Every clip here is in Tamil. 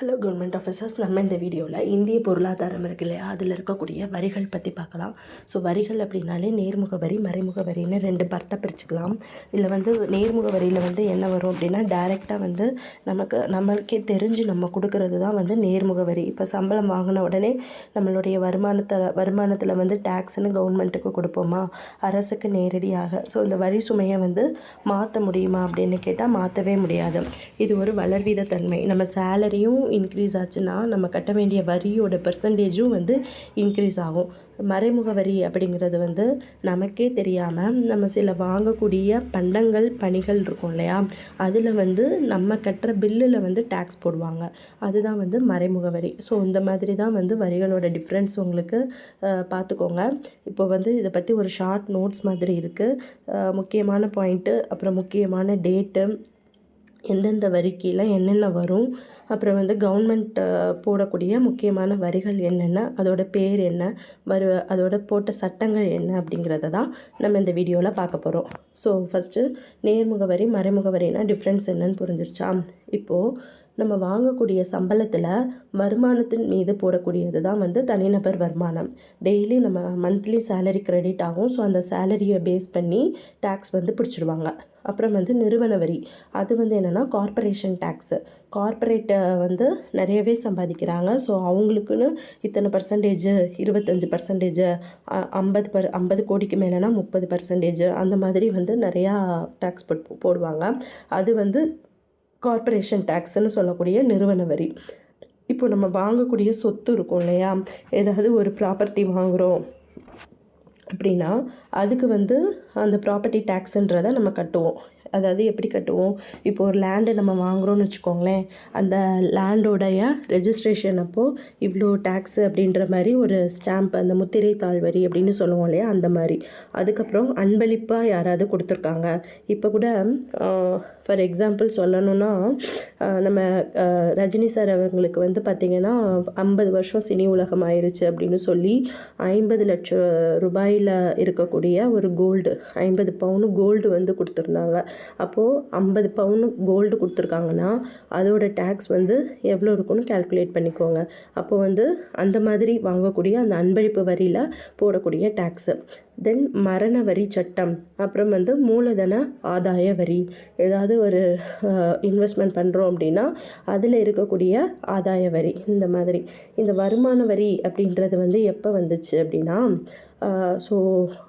ஹலோ கவர்மெண்ட் ஆஃபீஸர்ஸ் நம்ம இந்த வீடியோவில் இந்திய பொருளாதாரம் இருக்கு இல்லையா? அதில் இருக்கக்கூடிய வரிகள் பற்றி பார்க்கலாம். ஸோ வரிகள் அப்படின்னாலே நேர்முக வரி மறைமுக வரின்னு ரெண்டு பார்ட்டாக பிரிச்சுக்கலாம். இல்லை வந்து நேர்முக வரியில் வந்து என்ன வரும் அப்படின்னா டைரெக்டாக வந்து நமக்கு நம்மளுக்கே தெரிஞ்சு நம்ம கொடுக்கறது தான் வந்து நேர்முக வரி. இப்போ சம்பளம் வாங்கின உடனே நம்மளுடைய வருமானத்தை வருமானத்தில் வந்து டேக்ஸ்னு கவர்மெண்ட்டுக்கு கொடுப்போமா? அரசுக்கு நேரடியாக. ஸோ இந்த வரி சுமையை வந்து மாற்ற முடியுமா அப்படின்னு கேட்டால் மாற்றவே முடியாது. இது ஒரு வளர்வீத தன்மை. நம்ம சேலரியும் இன்க்ரீஸ் ஆச்சுன்னா நம்ம கட்ட வேண்டிய வரியோட பர்சன்டேஜும் வந்து இன்க்ரீஸ் ஆகும். மறைமுக வரி அப்படிங்கிறது வந்து நமக்கே தெரியாமல் நம்ம சில வாங்கக்கூடிய பண்டங்கள் பணிகள் இருக்கும் இல்லையா? அதில் வந்து நம்ம கட்டுற பில்லில் வந்து டேக்ஸ் போடுவாங்க. அதுதான் வந்து மறைமுக வரி. ஸோ இந்த மாதிரி தான் வந்து வரிகளோட டிஃப்ரென்ஸ் உங்களுக்கு பார்த்துக்கோங்க இப்போ வந்து இதை பற்றி ஒரு ஷார்ட் நோட்ஸ் மாதிரி இருக்குது முக்கியமான பாயிண்ட்டு அப்புறம் முக்கியமான டேட்டு எந்தெந்த வரிக்கெலாம் என்னென்ன வரும்? அப்புறம் வந்து கவர்மெண்ட் போடக்கூடிய முக்கியமான வரிகள் என்னென்ன? அதோட பேர் என்ன? வரு அதோட போட்ட சட்டங்கள் என்ன? அப்படிங்கிறத தான் நம்ம இந்த வீடியோவில் பார்க்க போகிறோம் ஸோ ஃபஸ்ட்டு நேர்முக வரி மறைமுக வரினா டிஃப்ரென்ஸ் என்னன்னு புரிஞ்சிருச்சா? இப்போது நம்ம வாங்கக்கூடிய சம்பளத்தில் வருமானத்தின் மீது போடக்கூடியது தான் வந்து தனிநபர் வருமானம். டெய்லி நம்ம மந்த்லி சேலரி கிரெடிட் ஆகும். ஸோ அந்த சேலரியை பேஸ் பண்ணி டேக்ஸ் வந்து பிடிச்சிடுவாங்க. அப்புறம் வந்து நிறுவன வரி. அது வந்து என்னென்னா கார்ப்பரேஷன் டேக்ஸு. கார்ப்பரேட்டை வந்து நிறையவே சம்பாதிக்கிறாங்க. ஸோ அவங்களுக்குன்னு இத்தனை பர்சன்டேஜு இருபத்தஞ்சி பர்சன்டேஜு ஐம்பது பர் ஐம்பது கோடிக்கு மேலேனா முப்பது பர்சன்டேஜ் அந்த மாதிரி வந்து நிறையா டேக்ஸ் போடுவாங்க. அது வந்து கார்ப்பரேஷன் டேக்ஸ்ன்னு சொல்லக்கூடிய நிறுவன வரி. இப்போ நம்ம வாங்கக்கூடிய சொத்து இருக்கும் இல்லையா? ஏதாவது ஒரு ப்ராப்பர்ட்டி வாங்குகிறோம் அப்படின்னா அதுக்கு வந்து அந்த ப்ராப்பர்ட்டி டேக்ஸுன்றதை நம்ம கட்டுவோம். அதாவது எப்படி கட்டுவோம்? இப்போ ஒரு லேண்டு நம்ம வாங்குகிறோன்னு வச்சுக்கோங்களேன் அந்த லேண்டோடைய ரெஜிஸ்ட்ரேஷன் அப்போது இவ்வளோ டேக்ஸு அப்படின்ற மாதிரி ஒரு ஸ்டாம்ப் அந்த முத்திரை தாழ்வரி அப்படின்னு சொல்லுவோம் இல்லையா அந்த மாதிரி. அதுக்கப்புறம் அன்பளிப்பாக யாராவது கொடுத்துருக்காங்க. இப்போ கூட ஃபார் எக்ஸாம்பிள் சொல்லணும்னா நம்ம ரஜினி சார் அவங்களுக்கு வந்து பார்த்திங்கன்னா ஐம்பது வருஷம் சினி உலகம் ஆயிடுச்சு அப்படின்னு சொல்லி ஐம்பது லட்சம் ரூபாயில் இருக்கக்கூடிய ஒரு கோல்டு ஐம்பது பவுனு கோல்டு வந்து கொடுத்துருந்தாங்க. அப்போது ஐம்பது பவுனு கோல்டு கொடுத்துருக்காங்கன்னா அதோட டேக்ஸ் வந்து எவ்வளோ இருக்குன்னு கால்குலேட் பண்ணிக்கோங்க. அப்போ வந்து அந்த மாதிரி வாங்கக்கூடிய அந்த அன்பளிப்பு வரியில் போடக்கூடிய டேக்ஸு தென் மரண வரி சட்டம் அப்புறம் வந்து மூலதன ஆதாய வரி. ஏதாவது ஒரு இன்வெஸ்ட்மெண்ட் பண்ணுறோம் அப்படின்னா அதில் இருக்கக்கூடிய ஆதாய வரி இந்த மாதிரி. இந்த வருமான வரி அப்படின்றது வந்து எப்போ வந்துச்சு அப்படின்னா ஸோ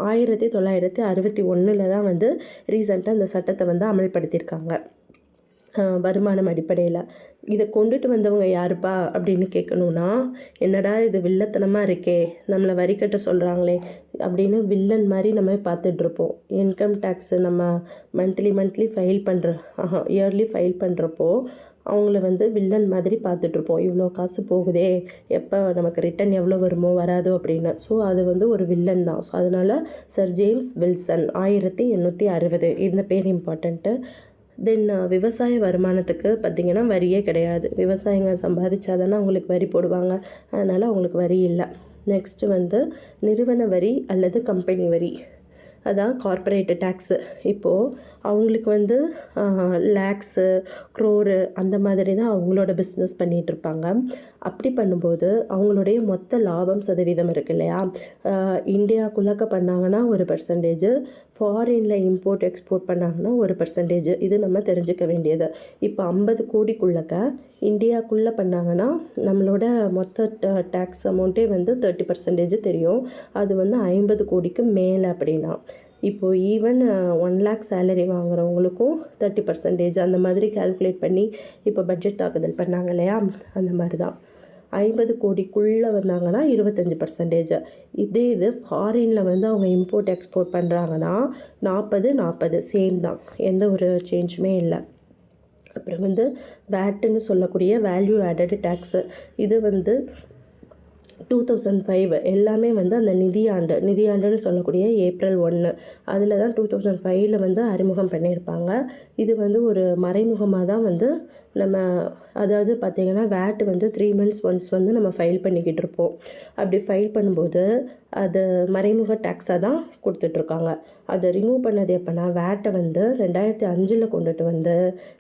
ஆயிரத்தி தொள்ளாயிரத்தி அறுபத்தி ஒன்றில் தான் வந்து ரீசெண்டாக இந்த சட்டத்தை வந்து அமல்படுத்தியிருக்காங்க. வருமானம் அடிப்படையில். இதை கொண்டுட்டு வந்தவங்க யாருப்பா அப்படின்னு கேட்கணுன்னா என்னடா இது வில்லத்தனமாக இருக்கே நம்மளை வரி கட்ட சொல்கிறாங்களே அப்படின்னு வில்லன் மாதிரி நம்ம பார்த்துட்ருப்போம் இன்கம் டேக்ஸு நம்ம மந்த்லி மந்த்லி ஃபைல் பண்ணுற இயர்லி ஃபைல் பண்ணுறப்போ அவங்கள வந்து வில்லன் மாதிரி பார்த்துட்ருப்போம் இவ்வளோ காசு போகுதே எப்போ நமக்கு ரிட்டன் எவ்வளோ வருமோ வராதோ அப்படின்னு. ஸோ அது வந்து ஒரு வில்லன் தான். ஸோ அதனால் சர் ஜேம்ஸ் வில்சன் ஆயிரத்தி எண்ணூற்றி அறுபது. இந்த பேர் இம்பார்ட்டண்ட்டு தென் விவசாய வருமானத்துக்கு பார்த்திங்கன்னா வரியே கிடையாது. விவசாயிங்க சம்பாதிச்சா தானே அவங்களுக்கு வரி போடுவாங்க. அதனால் அவங்களுக்கு வரி இல்லை. நெக்ஸ்ட்டு வந்து நிறுவன வரி அல்லது கம்பெனி வரி. அதான் கார்ப்பரேட்டு டேக்ஸு இப்போது அவங்களுக்கு வந்து லேக்ஸு க்ரோரு அந்த மாதிரி தான் அவங்களோட பிஸ்னஸ் பண்ணிகிட்டு இருப்பாங்க. அப்படி பண்ணும்போது அவங்களுடைய மொத்த லாபம் சதவீதம் இருக்கு இல்லையா? இந்தியாக்குள்ளக்க பண்ணாங்கன்னா ஒரு பர்சன்டேஜ் ஃபாரினில் இம்போர்ட் எக்ஸ்போர்ட் பண்ணாங்கன்னா ஒரு பர்சன்டேஜ் இது நம்ம தெரிஞ்சுக்க வேண்டியது. இப்போ ஐம்பது கோடிக்குள்ளக்க இந்தியாக்குள்ளே பண்ணாங்கன்னா நம்மளோட மொத்த டேக்ஸ் அமௌண்ட்டே வந்து தேர்ட்டி பர்சன்டேஜ் தெரியும். அது வந்து ஐம்பது கோடிக்கு மேலே அப்படின்னா. இப்போது ஈவன் ஒன் லேக் சேலரி வாங்குகிறவங்களுக்கும் தேர்ட்டி பர்சன்டேஜ் அந்த மாதிரி கால்குலேட் பண்ணி இப்போ பட்ஜெட் தாக்குதல் பண்ணாங்க இல்லையா? அந்த மாதிரி தான் ஐம்பது கோடிக்குள்ளே வந்தாங்கன்னா இருபத்தஞ்சி பர்சன்டேஜ் இதே இது ஃபாரினில் வந்து அவங்க இம்போர்ட் எக்ஸ்போர்ட் பண்ணுறாங்கன்னா நாற்பது நாற்பது சேம் தான். எந்த ஒரு சேஞ்சுமே இல்லை. அப்புறம் வந்து வேட்டுன்னு சொல்லக்கூடிய வேல்யூ ஆடட் டேக்ஸு இது வந்து டூ தௌசண்ட் ஃபைவ் எல்லாமே வந்து அந்த நிதியாண்டு நிதியாண்டுன்னு சொல்லக்கூடிய ஏப்ரல் ஒன்று அதில் தான் டூ தௌசண்ட் ஃபைவ்ல வந்து அறிமுகம் பண்ணியிருப்பாங்க. இது வந்து ஒரு மறைமுகமாக தான் வந்து நம்ம அதாவது பார்த்திங்கன்னா வேட் வந்து த்ரீ மந்த்ஸ் ஒன்ஸ் வந்து நம்ம ஃபைல் பண்ணிக்கிட்டு இருப்போம் அப்படி ஃபைல் பண்ணும்போது அது மறைமுக டேக்ஸாக தான் கொடுத்துட்ருக்காங்க. அதை ரிமூவ் பண்ணது எப்போனா வேட்டை வந்து ரெண்டாயிரத்தி அஞ்சில் கொண்டுட்டு வந்து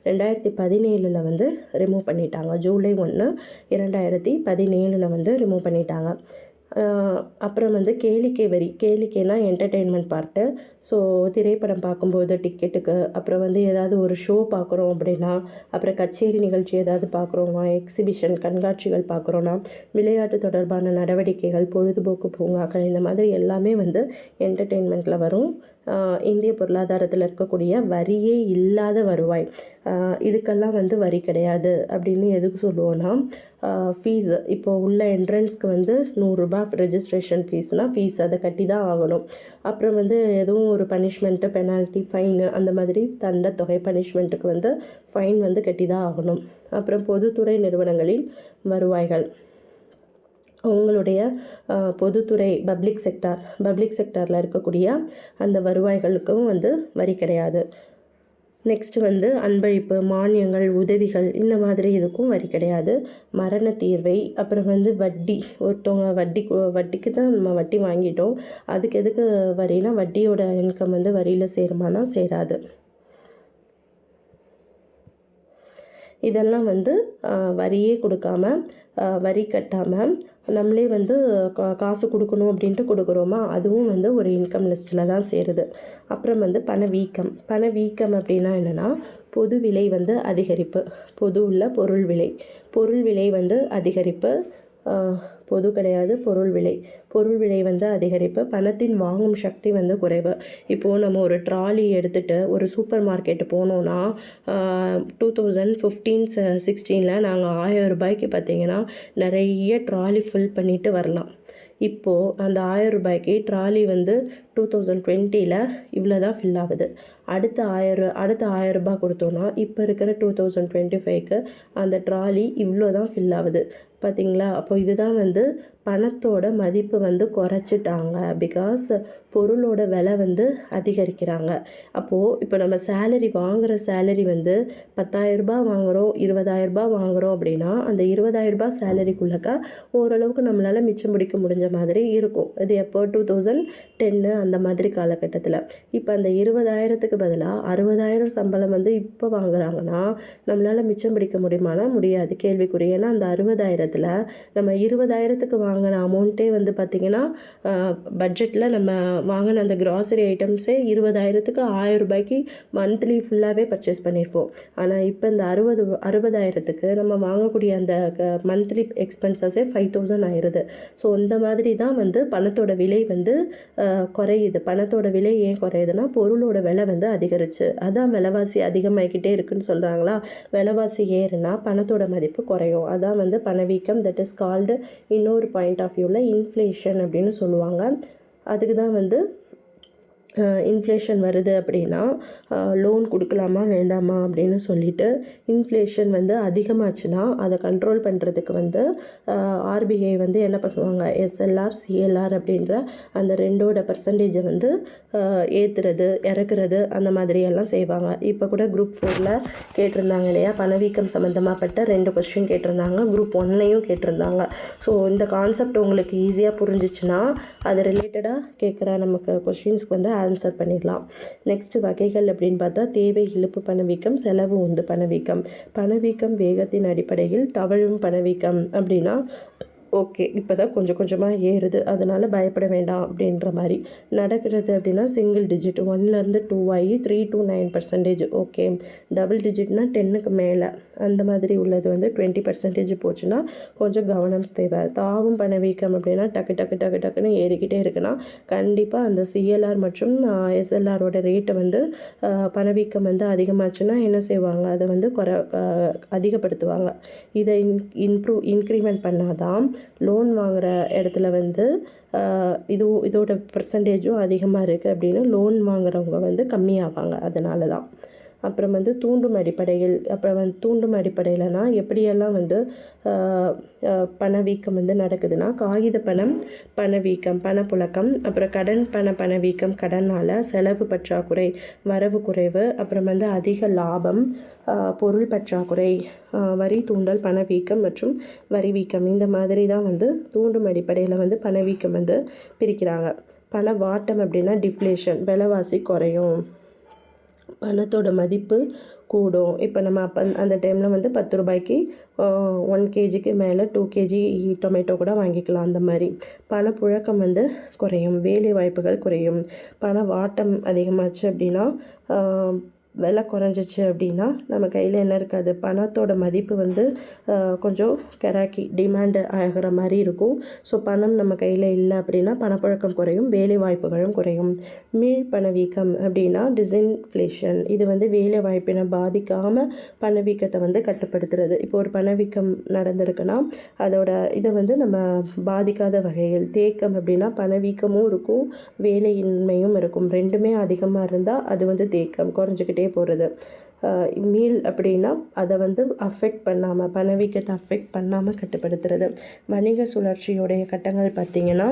ரெண்டாயிரத்தி பதினேழில் வந்து ரிமூவ் பண்ணிட்டாங்க. ஜூலை ஒன்று இரண்டாயிரத்தி பதினேழில் வந்து ரிமூவ் பண்ணிட்டாங்க. அப்புறம் வந்து கேளிக்கை வரி கேளிக்கைனா என்டர்டெயின்மெண்ட் பார்ட்டு ஸோ திரைப்படம் பார்க்கும்போது டிக்கெட்டுக்கு அப்புறம் வந்து ஏதாவது ஒரு ஷோ பார்க்குறோம் அப்படின்னா அப்புறம் கச்சேரி நிகழ்ச்சி ஏதாவது பார்க்குறோமா எக்ஸிபிஷன் கண்காட்சிகள் பார்க்குறோன்னா விளையாட்டு தொடர்பான நடவடிக்கைகள் பொழுதுபோக்கு பூங்காக்கள் இந்த மாதிரி எல்லாமே வந்து என்டர்டெயின்மெண்ட்டில் வரும். இந்திய பொருளாதாரத்தில் இருக்கக்கூடிய வரியே இல்லாத வருவாய். இதுக்கெல்லாம் வந்து வரி கிடையாது அப்படின்னு எதுக்கு சொல்லுவோன்னா ஃபீஸ் இப்போ உள்ள என்ட்ரன்ஸ்க்கு வந்து நூறுரூபா ரெஜிஸ்ட்ரேஷன் ஃபீஸ்னால் ஃபீஸ் அதை கட்டி தான் ஆகணும். அப்புறம் வந்து எதுவும் ஒரு பனிஷ்மெண்ட்டு பெனால்ட்டி ஃபைனு அந்த மாதிரி தண்ட தொகை பனிஷ்மெண்ட்டுக்கு வந்து ஃபைன் வந்து கட்டி தான் ஆகணும். அப்புறம் பொதுத்துறை நிறுவனங்களின் வருவாய்கள். அவங்களுடைய பொதுத்துறை பப்ளிக் செக்டார் பப்ளிக் செக்டாரில் இருக்கக்கூடிய அந்த வருவாய்களுக்கும் வந்து வரி கிடையாது. நெக்ஸ்ட்டு வந்து அன்பளிப்பு மானியங்கள் உதவிகள் இந்த மாதிரி இதுக்கும் வரி கிடையாது. மரண தீர்வை அப்புறம் வந்து வட்டி ஒருத்தவங்க வட்டி வட்டிக்கு தான் நம்ம வட்டி வாங்கிட்டோம். அதுக்கு எதுக்கு வரினா வட்டியோட இன்கம் வந்து வரியில் சேருமானா சேராது. இதெல்லாம் வந்து வரியே கொடுக்காம வரி கட்டாமல் நம்மளே வந்து கா காசு கொடுக்கணும் அப்படின்ட்டு கொடுக்குறோமா? அதுவும் வந்து ஒரு இன்கம் லிஸ்ட்டில் தான் சேருது. அப்புறம் வந்து பணவீக்கம் பணவீக்கம் அப்படின்னா என்னென்னா பொது விலை வந்து அதிகரிப்பு. பொது உள்ள பொருள் விலை. பொருள் விலை வந்து அதிகரிப்பு. பொது கிடையாது பொருள் விலை. பொருள் விலை வந்து அதிகரிப்பு பணத்தின் வாங்கும் சக்தி வந்து குறைவு. இப்போது நம்ம ஒரு ட்ராலி எடுத்துகிட்டு ஒரு சூப்பர் மார்க்கெட்டு போனோன்னா டூ தௌசண்ட் ஃபிஃப்டீன் சிக்ஸ்டீனில் நாங்கள் ஆயிரம் ரூபாய்க்கு பார்த்தீங்கன்னா நிறைய ட்ராலி ஃபில் பண்ணிட்டு வரலாம். இப்போது அந்த ஆயிரம் ரூபாய்க்கு ட்ராலி வந்து டூ தௌசண்ட் டுவெண்ட்டியில் இவ்வளோ தான் ஃபில் ஆகுது. அடுத்த ஆயிரம் அடுத்த ஆயிரம் ரூபாய் கொடுத்தோன்னா இப்போ இருக்கிற டூ தௌசண்ட் டுவெண்ட்டி ஃபைவ்க்கு அந்த ட்ராலி இவ்வளோ தான் ஃபில் ஆகுது. பார்த்தீங்களா அப்போ இதுதான் வந்து பணத்தோட மதிப்பு வந்து குறைச்சிட்டாங்க. பிகாஸ் பொருளோட விலை வந்து அதிகரிக்கிறாங்க. அப்போது இப்போ நம்ம சேலரி வாங்குகிற சேலரி வந்து பத்தாயிரரூபா வாங்குகிறோம் இருபதாயிரரூபா வாங்குகிறோம் அப்படின்னா அந்த இருபதாயிரரூபா சேலரிக்குள்ளக்க ஓரளவுக்கு நம்மளால் மிச்சம் பிடிக்க முடிஞ்ச மாதிரி இருக்கும். இது எப்போ? டூ தௌசண்ட் டென்னு அந்த மாதிரி காலகட்டத்தில். இப்போ அந்த இருபதாயிரத்துக்கு பதிலாக அறுபதாயிரம் சம்பளம் வந்து இப்போ வாங்குகிறாங்கன்னா நம்மளால் மிச்சம் பிடிக்க முடியுமானா முடியாது. கேள்விக்குறி. ஏன்னா அந்த அறுபதாயிரத்தில் நம்ம இருபதாயிரத்துக்கு வாங்கின அமௌண்ட்டே வந்து பார்த்திங்கன்னா பட்ஜெட்டில் நம்ம வாங்கின அந்த கிராசரி ஐட்டம்ஸே இருபதாயிரத்துக்கு ஆயிரம் ரூபாய்க்கு மந்த்லி ஃபுல்லாகவே பர்ச்சேஸ் பண்ணியிருப்போம் ஆனால் இப்போ இந்த அறுபது அறுபதாயிரத்துக்கு நம்ம வாங்கக்கூடிய அந்த மந்த்லி எக்ஸ்பென்சஸே ஃபைவ் தௌசண்ட் ஆயிடுது ஸோ இந்த மாதிரி தான் வந்து பணத்தோட விலை வந்து குறையுது. பணத்தோட விலை ஏன் குறையுதுன்னா பொருளோட விலை வந்து அதிகரிச்சு. அதான் விலைவாசி அதிகமாகிக்கிட்டே இருக்குன்னு சொல்கிறாங்களா விலைவாசி ஏறுனா பணத்தோட மதிப்பு குறையும். அதான் வந்து வீக்கம் தட் இஸ் கால்டு இன்னொரு பாயிண்ட் ஆஃப் வியூவில் இன்ஃப்ளேஷன் அப்படின்னு சொல்லுவாங்க. அதுக்கு தான் வந்து இன்ஃப்ளேஷன் வருது அப்படின்னா லோன் கொடுக்கலாமா வேண்டாமா அப்படின்னு சொல்லிட்டு இன்ஃப்ளேஷன் வந்து அதிகமாச்சுன்னா அதை கண்ட்ரோல் பண்ணுறதுக்கு வந்து ஆர்பிஐ வந்து என்ன பண்ணுவாங்க எஸ்எல்ஆர் சிஎல்ஆர் அப்படின்ற அந்த ரெண்டோட பர்சன்டேஜை வந்து ஏற்றுறது இறக்குறது அந்த மாதிரியெல்லாம் செய்வாங்க. இப்போ கூட குரூப் ஃபோரில் கேட்டிருந்தாங்க இல்லையா பணவீக்கம் சம்மந்தமாகப்பட்ட ரெண்டு கொஸ்டின் கேட்டிருந்தாங்க குரூப் ஒன்லையும் கேட்டிருந்தாங்க. ஸோ இந்த கான்செப்ட் உங்களுக்கு ஈஸியாக புரிஞ்சிச்சுன்னா அது ரிலேட்டடாக கேட்குற நமக்கு கொஷின்ஸ்க்கு வந்து ஆன்சர் பண்ணிடலாம். நெக்ஸ்ட் வகைகள் அப்படின்னு பார்த்தா தேவை இழுப்பு பணவீக்கம் செலவு உந்து பணவீக்கம். பணவீக்கம் வேகத்தின் அடிப்படையில் தவழும் பணவீக்கம் அப்படின்னா ஓகே இப்போ தான் கொஞ்சம் கொஞ்சமாக ஏறுது. அதனால் பயப்பட வேண்டாம் அப்படின்ற மாதிரி நடக்கிறது அப்படின்னா சிங்கிள் டிஜிட் ஒன்லேருந்து டூ ஆகி three two nine percentage okay double டிஜிட்னா டென்னுக்கு மேலே. அந்த மாதிரி உள்ளது வந்து டுவெண்ட்டி பர்சன்டேஜ் போச்சுன்னா கொஞ்சம் கவனம் தேவை. தாவும் பணவீக்கம் அப்படின்னா டக்கு டக்கு டக்கு டக்குன்னு ஏறிக்கிட்டே இருக்குன்னா கண்டிப்பாக அந்த சிஎல்ஆர் மற்றும் எஸ்எல்ஆரோட ரேட்டை வந்து பணவீக்கம் வந்து அதிகமாச்சுன்னா என்ன செய்வாங்க? அதை வந்து குறை அதிகப்படுத்துவாங்க. இதை இன் இம்ப்ரூவ் இன்க்ரிமெண்ட் பண்ணாதான் லோன் வாங்குகிற இடத்துல வந்து ஆஹ், இது இதோட பர்சன்டேஜும் அதிகமாக இருக்குது அப்படின்னு லோன் வாங்குறவங்க வந்து கம்மியாவாங்க. அதனால தான் அப்புறம் வந்து தூண்டும் அடிப்படையில் அப்புறம் வந்து தூண்டும் அடிப்படையிலனா எப்படியெல்லாம் வந்து பணவீக்கம் வந்து நடக்குதுன்னா காகித பணம் பணவீக்கம் பணப்புழக்கம் அப்புறம் கடன் பண பணவீக்கம் கடனால் செலவு பற்றாக்குறை வரவு குறைவு அப்புறம் வந்து அதிக லாபம் பொருள் பற்றாக்குறை வரி தூண்டல் பணவீக்கம் மற்றும் வரி வீக்கம் இந்த மாதிரி தான் வந்து தூண்டும் அடிப்படையில் வந்து பணவீக்கம் வந்து பிரிக்கிறாங்க. பண வாட்டம் அப்படின்னா டிஃப்ளேஷன் விலைவாசி குறையும். பணத்தோட மதிப்பு கூடும். இப்போ நம்ம அப்போ அந்த டைமில் வந்து பத்து ரூபாய்க்கு ஒன் கேஜிக்கு மேலே டூ கேஜி டொமேட்டோ கூட வாங்கிக்கலாம் அந்த மாதிரி. பணப்புழக்கம் வந்து குறையும். வேலை வாய்ப்புகள் குறையும். பண வாட்டம் அதிகமாச்சு அப்படின்னா விலை குறைஞ்சிச்சு அப்படின்னா நம்ம கையில் என்ன இருக்காது. பணத்தோட மதிப்பு வந்து கொஞ்சம் கெராக்கி டிமாண்டு ஆகிற மாதிரி இருக்கும். ஸோ பணம் நம்ம கையில் இல்லை அப்படின்னா பணப்பழக்கம் குறையும் வேலை வாய்ப்புகளும் குறையும். மீள் பணவீக்கம் அப்படின்னா டிசின்ஃப்ளேஷன் இது வந்து வேலை வாய்ப்பினை பாதிக்காமல் பணவீக்கத்தை வந்து கட்டுப்படுத்துறது. இப்போ ஒரு பணவீக்கம் நடந்திருக்குன்னா அதோட இதை வந்து நம்ம பாதிக்காத வகையில் தேக்கம் அப்படின்னா பணவீக்கமும் இருக்கும் வேலையின்மையும் இருக்கும். ரெண்டுமே அதிகமாக இருந்தால் அது வந்து தேக்கம். குறைஞ்சிக்கிட்டே போகிறது மீல் அப்படின்னா அதை வந்து அஃபெக்ட் பண்ணாமல் பணவீக்கத்தை அஃபெக்ட் பண்ணாமல் கட்டுப்படுத்துறது. வணிக சுழற்சியோடைய கட்டங்கள் பார்த்திங்கன்னா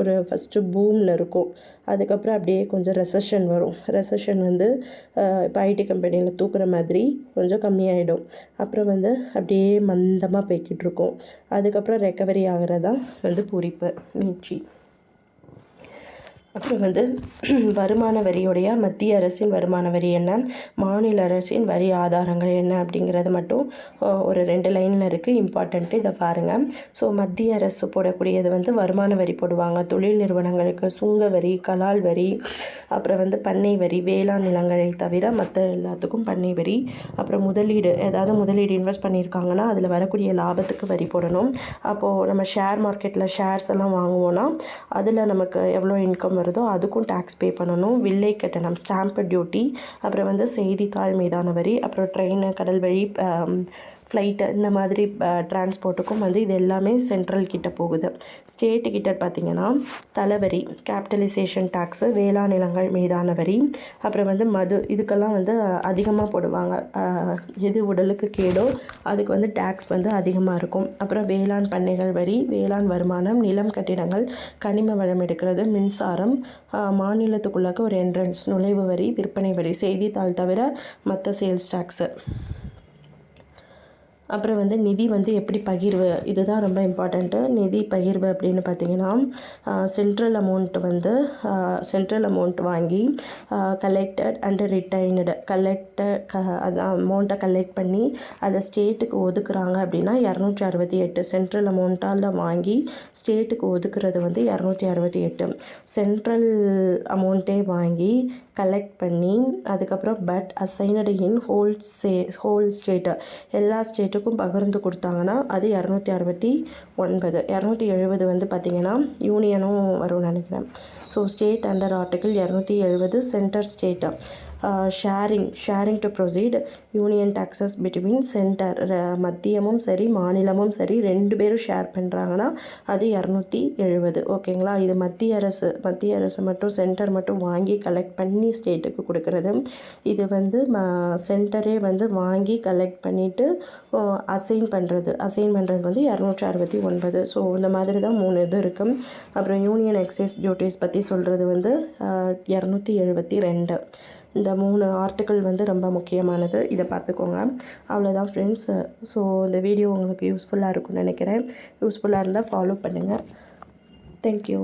ஒரு ஃபஸ்ட்டு பூமில் இருக்கும். அதுக்கப்புறம் அப்படியே கொஞ்சம் ரெசஷன் வரும். ரெசஷன் வந்து இப்போ ஐடி கம்பெனியில் தூக்குற மாதிரி கொஞ்சம் கம்மியாயிடும். அப்புறம் வந்து அப்படியே மந்தமாக போய்கிட்டு இருக்கும். அதுக்கப்புறம் ரெக்கவரி ஆகிறதா வந்து பூரிப்பு. மீட்சி அப்புறம் வந்து வருமான வரியுடைய மத்திய அரசின் வருமான வரி என்ன? மாநில அரசின் வரி ஆதாரங்கள் என்ன? அப்படிங்கிறது மட்டும் ஒரு ரெண்டு லைனில் இருக்குது இம்பார்ட்டண்ட்டு இதை பாருங்கள் ஸோ மத்திய அரசு போடக்கூடியது வந்து வருமான வரி போடுவாங்க. தொழில் நிறுவனங்களுக்கு சுங்க வரி கலால் வரி அப்புறம் வந்து பண்ணை வரி வேளாண் நிலங்களை தவிர மற்ற எல்லாத்துக்கும் பண்ணை வரி அப்புறம் முதலீடு ஏதாவது முதலீடு இன்வெஸ்ட் பண்ணியிருக்காங்கன்னா அதில் வரக்கூடிய லாபத்துக்கு வரி போடணும். அப்போது நம்ம ஷேர் மார்க்கெட்டில் ஷேர்ஸ் எல்லாம் வாங்குவோன்னா அதில் நமக்கு எவ்வளோ இன்கம் வருதோ அதுக்கும் டேக்ஸ் பே பண்ணணும். வில்லை கட்டணம் ஸ்டாம்ப் டியூட்டி அப்புறம் வந்து செய்தித்தாள் மீதான வரி அப்புறம் ட்ரெயின் கடல் வழி ஃப்ளைட்டு இந்த மாதிரி டிரான்ஸ்போர்ட்டுக்கும் வந்து இது எல்லாமே சென்ட்ரல் கிட்ட போகுது. ஸ்டேட்டு கிட்ட பார்த்தீங்கன்னா தலைவரி கேபிட்டலைசேஷன் டேக்ஸு வேளாண் நிலங்கள் மீதான வரி அப்புறம் வந்து மது இதுக்கெல்லாம் வந்து அதிகமாக போடுவாங்க. எது உடலுக்கு கேடோ அதுக்கு வந்து டேக்ஸ் வந்து அதிகமாக இருக்கும். அப்புறம் வேளாண் பண்ணைகள் வரி வேளாண் வருமானம் நிலம் கட்டிடங்கள் கனிம வளம் எடுக்கிறது மின்சாரம் மாநிலத்துக்குள்ளாக்க ஒரு என்ட்ரன்ஸ் நுழைவு வரி விற்பனை வரி செய்தித்தாள் தவிர மற்ற சேல்ஸ் டேக்ஸு அப்புறம் வந்து நிதி வந்து எப்படி பகிர்வு? இதுதான் ரொம்ப இம்பார்ட்டண்ட்டு நிதி பகிர்வு அப்படின்னு பார்த்தீங்கன்னா சென்ட்ரல் அமௌண்ட் வந்து சென்ட்ரல் அமௌண்ட் வாங்கி கலெக்டட் அண்ட் ரிட்டைனடு கலெக்டட் க அந்த அமௌண்ட்டை கலெக்ட் பண்ணி அதை ஸ்டேட்டுக்கு ஒதுக்குறாங்க அப்படின்னா இரநூற்றி அறுபத்தி எட்டு. சென்ட்ரல் அமௌண்ட்டால் வாங்கி ஸ்டேட்டுக்கு ஒதுக்குறது வந்து இரநூத்தி அறுபத்தி எட்டு. சென்ட்ரல் அமௌண்ட்டே வாங்கி கலெக்ட் பண்ணி அதுக்கப்புறம் but assigned in whole say whole state எல்லா ஸ்டேட்டுக்கும் பகிர்ந்து கொடுத்தாங்கன்னா அது இரநூத்தி அறுபத்தி ஒன்பது. இரநூத்தி எழுபது வந்து பார்த்திங்கன்னா யூனியனும் வரும்னு நினைக்கிறேன். ஸோ ஸ்டேட் அண்டர் ஆர்டிக்கிள் இரநூத்தி எழுபது center state sharing sharing to proceed union taxes between center மத்தியமும் சரி மாநிலமும் சரி ரெண்டு பேரும் ஷேர் பண்ணுறாங்கன்னா அது இரநூத்தி எழுபது. ஓகேங்களா இது மத்திய அரசு மத்திய அரசு மட்டும் சென்டர் மட்டும் வாங்கி கலெக்ட் பண்ணி ஸ்டேட்டுக்கு கொடுக்குறது. இது வந்து ம சென்டரே வந்து வாங்கி கலெக்ட் பண்ணிவிட்டு அசைன் பண்ணுறது அசைன் பண்ணுறது வந்து இரநூற்றி அறுபத்தி ஒன்பது. ஸோ இந்த மாதிரி தான் மூணு இது இருக்கும் அப்புறம் யூனியன் எக்ஸைஸ் டியூட்டிஸ் பற்றி சொல்கிறது வந்து இரநூத்தி எழுபத்தி ரெண்டு. இந்த மூணு ஆர்டிக்கிள் வந்து ரொம்ப முக்கியமானது. இதை பார்த்துக்கோங்க. அவ்வளோதான் ஃப்ரெண்ட்ஸ் ஸோ இந்த வீடியோ உங்களுக்கு யூஸ்ஃபுல்லாக இருக்கும்னு நினைக்கிறேன். யூஸ்ஃபுல்லாக இருந்தால் ஃபாலோ பண்ணுங்கள் தேங்க்யூ